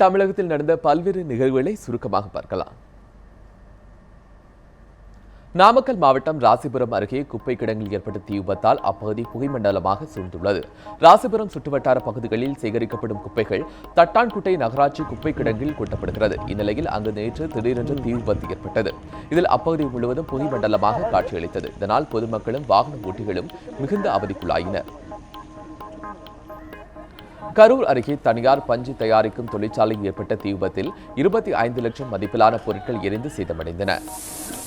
தமிழகத்தில் நடந்த பல்வேறு நிகழ்வுகளை சுருக்கமாக பார்க்கலாம். நாமக்கல் மாவட்டம் ராசிபுரம் அருகே குப்பை கிடங்கில் ஏற்பட்ட தீ விபத்தால் அப்பகுதி புகைமண்டலமாக சூழ்ந்துள்ளது. ராசிபுரம் சுற்றுவட்டார பகுதிகளில் சேகரிக்கப்படும் குப்பைகள் தட்டான்குட்டை நகராட்சி குப்பை கிடங்கில் கொட்டப்படுகிறது. இந்நிலையில் அங்கு நேற்று திடீரென்று தீ விபத்து ஏற்பட்டது. இதில் அப்பகுதி முழுவதும் புகைமண்டலமாக காட்சியளித்தது. இதனால் பொதுமக்களும் வாகன ஓட்டிகளும் மிகுந்த அவதிக்குள்ளாயினர். கரூர் அருகே தனியார் பஞ்சு தயாரிக்கும் தொழிற்சாலையில் ஏற்பட்ட தீ விபத்தில் இருபத்தி ஐந்து லட்சம் மதிப்பிலான பொருட்கள் எரிந்து சேதமடைந்தன.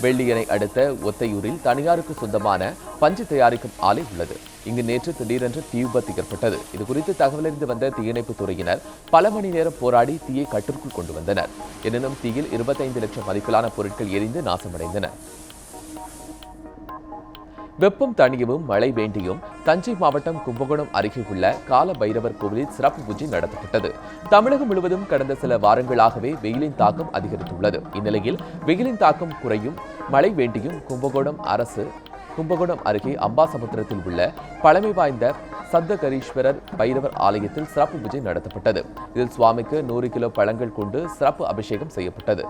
வெள்ளியனை அடுத்த ஒத்தையூரில் தனியாருக்கு சொந்தமான பஞ்சு தயாரிக்கும் ஆலை உள்ளது. இங்கு நேற்று திடீரென்று தீ விபத்து ஏற்பட்டது இதுகுறித்து தகவலறிந்து வந்த தீயணைப்புத் துறையினர் பல மணி நேரம் போராடி தீயை கட்டுக்குள் கொண்டு வந்தனர். எனினும் தீயில் இருபத்தைந்து லட்சம் மதிப்பிலான பொருட்கள் எரிந்து நாசமடைந்தன. வெப்பம் தணியவும் மழை வேண்டியும் தஞ்சை மாவட்டம் கும்பகோணம் அருகே உள்ள கால பைரவர் கோவிலில் சிறப்பு பூஜை நடத்தப்பட்டது. தமிழகம் முழுவதும் கடந்த சில வாரங்களாகவே வெயிலின் தாக்கம் அதிகரித்துள்ளது. இந்நிலையில் வெயிலின் தாக்கம் குறையும் மழை வேண்டியும் கும்பகோணம் அரசு கும்பகோணம் அருகே அம்பாசமுத்திரத்தில் உள்ள பழமை வாய்ந்த சப்தகரீஸ்வரர் பைரவர் ஆலயத்தில் சிறப்பு பூஜை நடத்தப்பட்டது. இதில் சுவாமிக்கு நூறு கிலோ பழங்கள் கொண்டு சிறப்பு அபிஷேகம் செய்யப்பட்டது.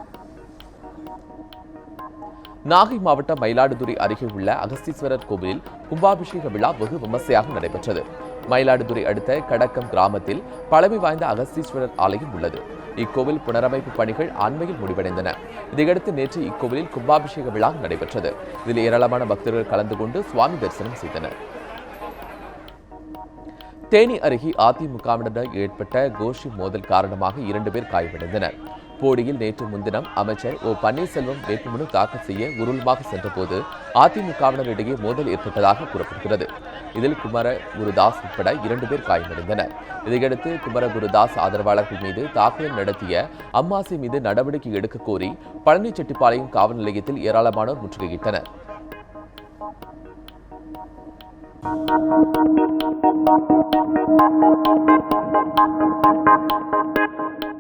நாகை மாவட்டம் மயிலாடுதுறை அருகே உள்ள அகஸ்தீஸ்வரர் கோவிலில் கும்பாபிஷேக விழா வெகு விமர்சையாக நடைபெற்றது. மயிலாடுதுறை அடுத்த கடக்கம் கிராமத்தில் பழமை வாய்ந்த அகஸ்தீஸ்வரர் ஆலயம் உள்ளது. இக்கோவில் புனரமைப்பு பணிகள் அண்மையில் முடிவடைந்தன. இதையடுத்து நேற்று இக்கோவிலில் கும்பாபிஷேக விழா நடைபெற்றது. இதில் ஏராளமான பக்தர்கள் கலந்து கொண்டு சுவாமி தரிசனம் செய்தனர். தேனி அருகே அதிமுகவினர் ஏற்பட்ட கோஷி மோதல் காரணமாக இரண்டு பேர் காயமடைந்தனர். போடியில் நேற்று முன்தினம் அமைச்சர் ஓ பன்னீர்செல்வம் வேட்புமனு தாக்கல் செய்ய உருளமாக சென்றபோது அதிமுகவினரிடையே மோதல் ஏற்பட்டதாக கூறப்படுகிறது. இதில் குமர குருதாஸ் உட்பட இரண்டு பேர் காயமடைந்தனர். இதையடுத்து குமர குருதாஸ் ஆதரவாளர்கள் மீது தாக்குதல் நடத்திய அம்மாசி மீது நடவடிக்கை எடுக்க கோரி பழனிச்செட்டிப்பாளையம் காவல் நிலையத்தில் ஏராளமானோர் முற்றுகையிட்டனர். Thank you.